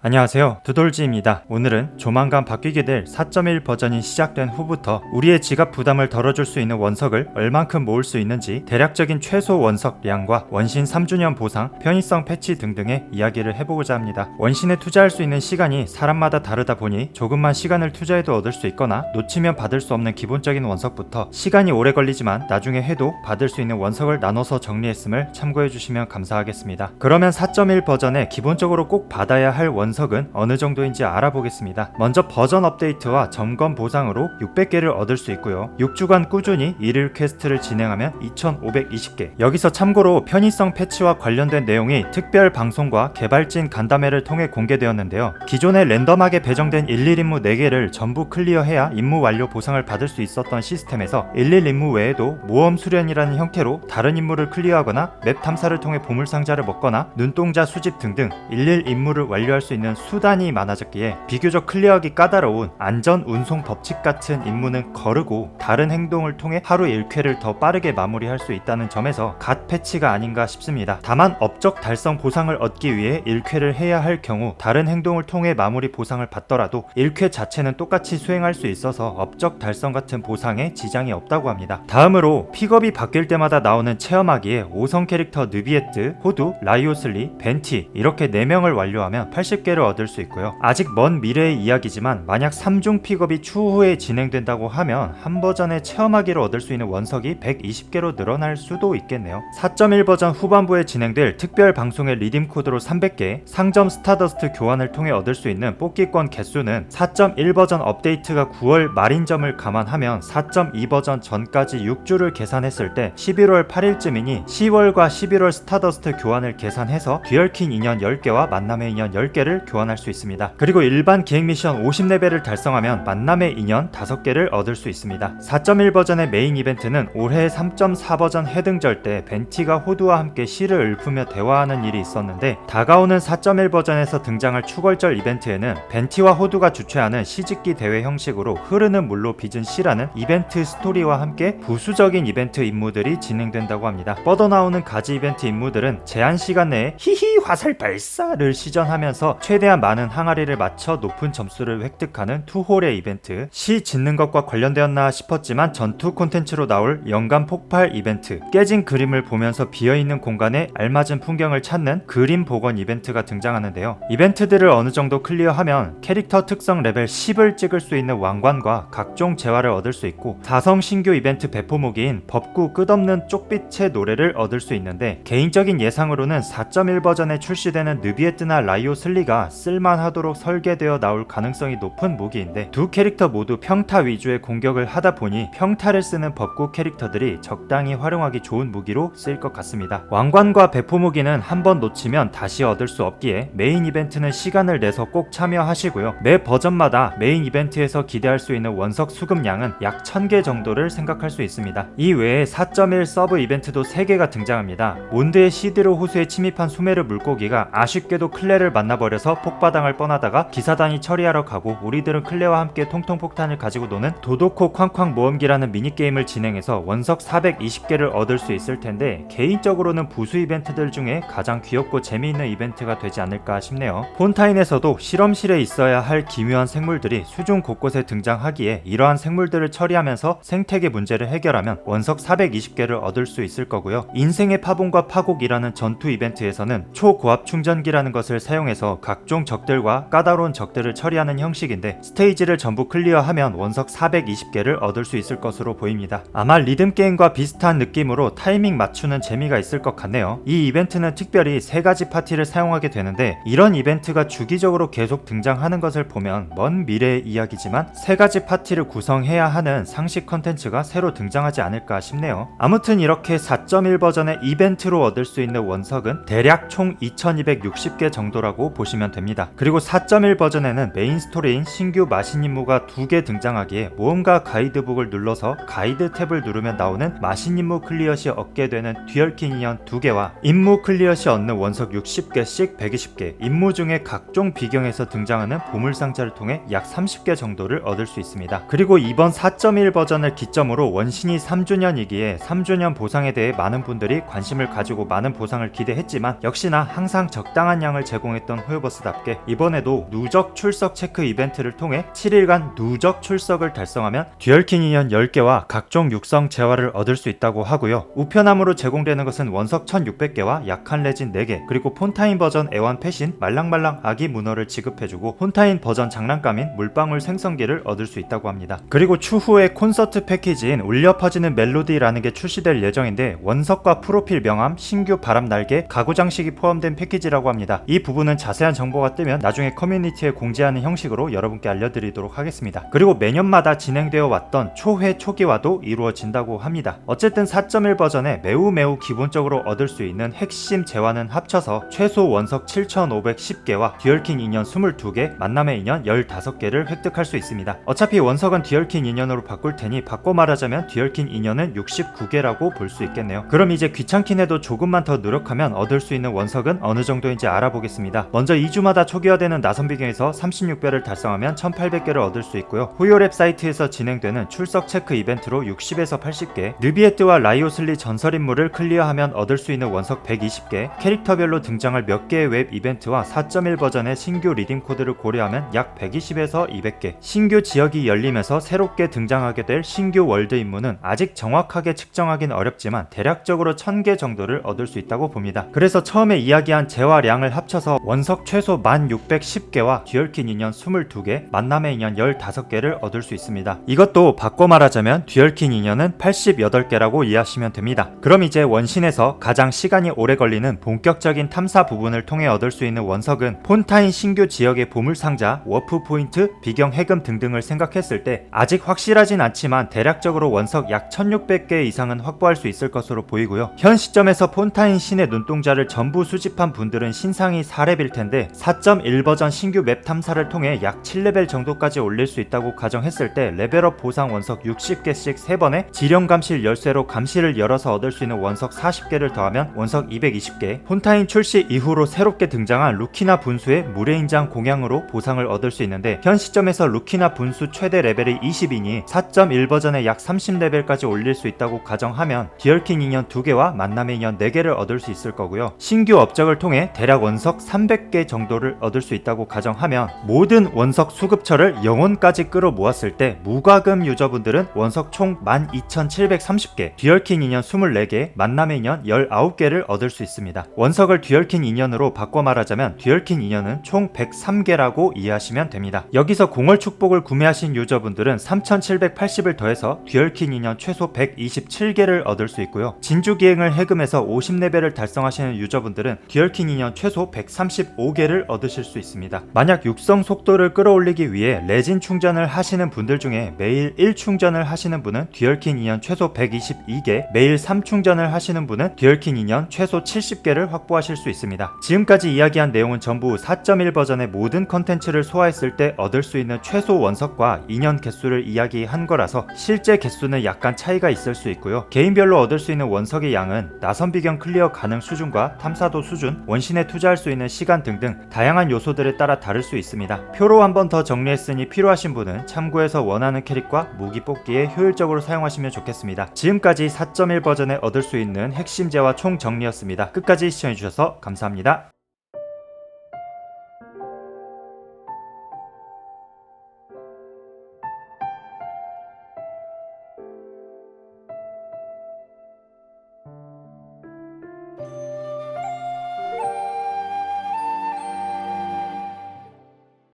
안녕하세요. 두돌지입니다. 오늘은 조만간 바뀌게 될 4.1 버전이 시작된 후부터 우리의 지갑 부담을 덜어줄 수 있는 원석을 얼만큼 모을 수 있는지 대략적인 최소 원석량과 원신 3주년 보상, 편의성 패치 등등의 이야기를 해보고자 합니다. 원신에 투자할 수 있는 시간이 사람마다 다르다 보니 조금만 시간을 투자해도 얻을 수 있거나 놓치면 받을 수 없는 기본적인 원석부터 시간이 오래 걸리지만 나중에 해도 받을 수 있는 원석을 나눠서 정리했음을 참고해 주시면 감사하겠습니다. 그러면 4.1 버전에 기본적으로 꼭 받아야 할 원 석은 어느 정도인지 알아보겠습니다. 먼저 버전 업데이트와 점검 보상으로 600개를 얻을 수 있고요. 6주간 꾸준히 일일 퀘스트를 진행하면 2520개. 여기서 참고로 편의성 패치와 관련된 내용이 특별 방송과 개발진 간담회를 통해 공개되었는데요. 기존에 랜덤하게 배정된 11 임무 4개를 전부 클리어해야 임무 완료 보상을 받을 수 있었던 시스템에서 11 임무 외에도 모험 수련이라는 형태로 다른 임무를 클리어하거나 맵 탐사를 통해 보물 상자를 먹거나 눈동자 수집 등등 11 임무를 완료할 수 있는 수단이 많아졌기에 비교적 클리어하기 까다로운 안전 운송 법칙 같은 임무는 거르고 다른 행동을 통해 하루 1쾌를 더 빠르게 마무리할 수 있다는 점에서 갓 패치가 아닌가 싶습니다. 다만 업적 달성 보상을 얻기 위해 1쾌를 해야 할 경우 다른 행동을 통해 마무리 보상을 받더라도 1쾌 자체는 똑같이 수행할 수 있어서 업적 달성 같은 보상에 지장이 없다고 합니다. 다음으로 픽업이 바뀔 때마다 나오는 체험하기에 5성 캐릭터 느비에트, 호두, 라이오슬리, 벤티 이렇게 4명을 완료하면 80개 를 얻을 수 있고요. 아직 먼 미래의 이야기지만 만약 3중 픽업이 추후에 진행된다고 하면 한 버전의 체험하기를 얻을 수 있는 원석이 120개로 늘어날 수도 있겠네요. 4.1 버전 후반부에 진행될 특별 방송의 리딤 코드로 300개, 상점 스타더스트 교환을 통해 얻을 수 있는 뽑기권 개수는 4.1 버전 업데이트가 9월 말인 점을 감안하면 4.2 버전 전까지 6주를 계산했을 때 11월 8일쯤이니 10월과 11월 스타더스트 교환을 계산해서 듀얼킨 인연 10개와 만남의 인연 10개를 교환할 수 있습니다. 그리고 일반 기획 미션 50레벨을 달성하면 만남의 인연 5개를 얻을 수 있습니다. 4.1 버전의 메인 이벤트는 올해 3.4 버전 해등절 때 벤티가 호두와 함께 시를 읊으며 대화하는 일이 있었는데 다가오는 4.1 버전에서 등장할 추월절 이벤트에는 벤티와 호두가 주최하는 시짓기 대회 형식으로 흐르는 물로 빚은 시라는 이벤트 스토리와 함께 부수적인 이벤트 임무들이 진행된다고 합니다. 뻗어나오는 가지 이벤트 임무들은 제한 시간 내에 히히 화살 발사를 시전하면서 최대한 많은 항아리를 맞춰 높은 점수를 획득하는 투홀의 이벤트. 시 짓는 것과 관련되었나 싶었지만 전투 콘텐츠로 나올 연간 폭발 이벤트. 깨진 그림을 보면서 비어있는 공간에 알맞은 풍경을 찾는 그림 복원 이벤트가 등장하는데요. 이벤트들을 어느 정도 클리어하면 캐릭터 특성 레벨 10을 찍을 수 있는 왕관과 각종 재화를 얻을 수 있고 4성 신규 이벤트 배포무기인 법구 끝없는 쪽빛의 노래를 얻을 수 있는데 개인적인 예상으로는 4.1 버전에 출시되는 느비에트나 라이오 슬리가 쓸만하도록 설계되어 나올 가능성이 높은 무기인데 두 캐릭터 모두 평타 위주의 공격을 하다 보니 평타를 쓰는 법구 캐릭터들이 적당히 활용하기 좋은 무기로 쓰일 것 같습니다. 왕관과 배포 무기는 한 번 놓치면 다시 얻을 수 없기에 메인 이벤트는 시간을 내서 꼭 참여하시고요. 매 버전마다 메인 이벤트에서 기대할 수 있는 원석 수급량은 약 1000개 정도를 생각할 수 있습니다. 이 외에 4.1 서브 이벤트도 3개가 등장합니다. 몬드의 시드로 호수에 침입한 수메르 물고기가 아쉽게도 클레를 만나버려서 폭바당할 뻔하다가 기사단이 처리하러 가고 우리들은 클레와 함께 통통 폭탄을 가지고 노는 도도코 쾅쾅 모험기라는 미니게임을 진행해서 원석 420개를 얻을 수 있을 텐데 개인적으로는 부수 이벤트들 중에 가장 귀엽고 재미있는 이벤트가 되지 않을까 싶네요. 폰타인에서도 실험실에 있어야 할 기묘한 생물들이 수중 곳곳에 등장하기에 이러한 생물들을 처리하면서 생태계 문제를 해결하면 원석 420개를 얻을 수 있을 거고요. 인생의 파본과 파곡이라는 전투 이벤트에서는 초고압 충전기라는 것을 사용해서 각종 적들과 까다로운 적들을 처리하는 형식인데 스테이지를 전부 클리어하면 원석 420개를 얻을 수 있을 것으로 보입니다. 아마 리듬 게임과 비슷한 느낌으로 타이밍 맞추는 재미가 있을 것 같네요. 이 이벤트는 특별히 세 가지 파티를 사용하게 되는데 이런 이벤트가 주기적으로 계속 등장하는 것을 보면 먼 미래의 이야기지만 세 가지 파티를 구성해야 하는 상식 컨텐츠가 새로 등장하지 않을까 싶네요. 아무튼 이렇게 4.1 버전의 이벤트로 얻을 수 있는 원석은 대략 총 2260개 정도라고 보시면 됩니다. 그리고 4.1 버전에는 메인 스토리인 신규 마신 임무가 두 개 등장하기에 모험가 가이드북을 눌러서 가이드 탭을 누르면 나오는 마신 임무 클리어 시 얻게 되는 듀얼킨 인연 두 개와 임무 클리어 시 얻는 원석 60개씩 120개 임무 중에 각종 비경에서 등장하는 보물 상자를 통해 약 30개 정도를 얻을 수 있습니다. 그리고 이번 4.1 버전을 기점으로 원신이 3주년이기에 3주년 보상에 대해 많은 분들이 관심을 가지고 많은 보상을 기대했지만 역시나 항상 적당한 양을 제공했던 후요버 서바이버스답게 이번에도 누적 출석 체크 이벤트를 통해 7일간 누적 출석을 달성하면 듀얼킨 인연 10개와 각종 육성 재화를 얻을 수 있다고 하고요. 우편함으로 제공되는 것은 원석 1600개와 약한 레진 4개 그리고 폰타인 버전 애완 패신 말랑말랑 아기 문어를 지급해주고 폰타인 버전 장난감인 물방울 생성기를 얻을 수 있다고 합니다. 그리고 추후에 콘서트 패키지인 울려 퍼지는 멜로디라는 게 출시될 예정인데 원석과 프로필 명함, 신규 바람 날개, 가구 장식이 포함된 패키지라고 합니다. 이 부분은 자세한 정보가 뜨면 나중에 커뮤니티에 공지하는 형식으로 여러분께 알려드리도록 하겠습니다. 그리고 매년마다 진행되어 왔던 초회 초기화도 이루어진다고 합니다. 어쨌든 4.1 버전에 매우 매우 기본적으로 얻을 수 있는 핵심 재화는 합쳐서 최소 원석 7,510개와 듀얼킨 인연 22개, 만남의 인연 15개를 획득할 수 있습니다. 어차피 원석은 듀얼킨 인연으로 바꿀 테니 바꿔 말하자면 듀얼킨 인연은 69개라고 볼 수 있겠네요. 그럼 이제 귀찮긴 해도 조금만 더 노력하면 얻을 수 있는 원석은 어느 정도인지 알아보겠습니다. 먼저 2주마다 초기화되는 나선 비경에서 36배를 달성하면 1800개를 얻을 수 있고요. 호요랩 사이트에서 진행되는 출석 체크 이벤트로 60에서 80개, 느비에트와 라이오슬리 전설 인물을 클리어하면 얻을 수 있는 원석 120개, 캐릭터별로 등장할 몇 개의 웹 이벤트와 4.1 버전의 신규 리딩 코드를 고려하면 약 120에서 200개, 신규 지역이 열리면서 새롭게 등장하게 될 신규 월드 임무는 아직 정확하게 측정하긴 어렵지만 대략적으로 1000개 정도를 얻을 수 있다고 봅니다. 그래서 처음에 이야기한 재화량을 합쳐서 원석 최소 1610개와 듀얼킨 인연 22개, 만남의 인연 15개를 얻을 수 있습니다. 이것도 바꿔 말하자면 듀얼킨 인연은 88개라고 이해하시면 됩니다. 그럼 이제 원신에서 가장 시간이 오래 걸리는 본격적인 탐사 부분을 통해 얻을 수 있는 원석은 폰타인 신규 지역의 보물상자, 워프 포인트, 비경 해금 등등을 생각했을 때 아직 확실하진 않지만 대략적으로 원석 약 1600개 이상은 확보할 수 있을 것으로 보이고요. 현 시점에서 폰타인 신의 눈동자를 전부 수집한 분들은 신상이 4렙일 텐데 4.1 버전 신규 맵 탐사를 통해 약 7레벨 정도까지 올릴 수 있다고 가정했을 때 레벨업 보상 원석 60개씩 3번에 지령 감실 열쇠로 감실을 열어서 얻을 수 있는 원석 40개를 더하면 원석 220개. 폰타인 출시 이후로 새롭게 등장한 루키나 분수의 무례인장 공양으로 보상을 얻을 수 있는데 현 시점에서 루키나 분수 최대 레벨이 20이니 4.1 버전에 약 30레벨까지 올릴 수 있다고 가정하면 디얼킨 인연 2개와 만남의 인연 4개를 얻을 수 있을 거고요. 신규 업적을 통해 대략 원석 300개 정도 를 얻을 수 있다고 가정하면 모든 원석 수급처를 영혼까지 끌어 모았을 때 무과금 유저분들은 원석 총 12,730개, 듀얼킨 인연 24개, 만남의 인연 19개를 얻을 수 있습니다. 원석을 듀얼킨 인연으로 바꿔 말하자면 듀얼킨 인연은 총 103개라고 이해하시면 됩니다. 여기서 공월 축복을 구매하신 유저분들은 3,780을 더해서 듀얼킨 인연 최소 127개를 얻을 수 있고요. 진주 기행을 해금해서 50레벨을 달성하시는 유저분들은 듀얼킨 인연 최소 135개를 얻으실 수 있습니다. 만약 육성 속도를 끌어올리기 위해 레진 충전을 하시는 분들 중에 매일 1충전을 하시는 분은 듀얼킨 인연 최소 122개, 매일 3충전을 하시는 분은 듀얼킨 인연 최소 70개를 확보하실 수 있습니다. 지금까지 이야기한 내용은 전부 4.1 버전의 모든 컨텐츠를 소화했을 때 얻을 수 있는 최소 원석과 인연 개수를 이야기한 거라서 실제 개수는 약간 차이가 있을 수 있고요. 개인별로 얻을 수 있는 원석의 양은 나선 비경 클리어 가능 수준과 탐사도 수준, 원신에 투자할 수 있는 시간 등등 다양한 요소들에 따라 다를 수 있습니다. 표로 한 번 더 정리했으니 필요하신 분은 참고해서 원하는 캐릭과 무기 뽑기에 효율적으로 사용하시면 좋겠습니다. 지금까지 4.1 버전에 얻을 수 있는 핵심제와 총 정리였습니다. 끝까지 시청해주셔서 감사합니다.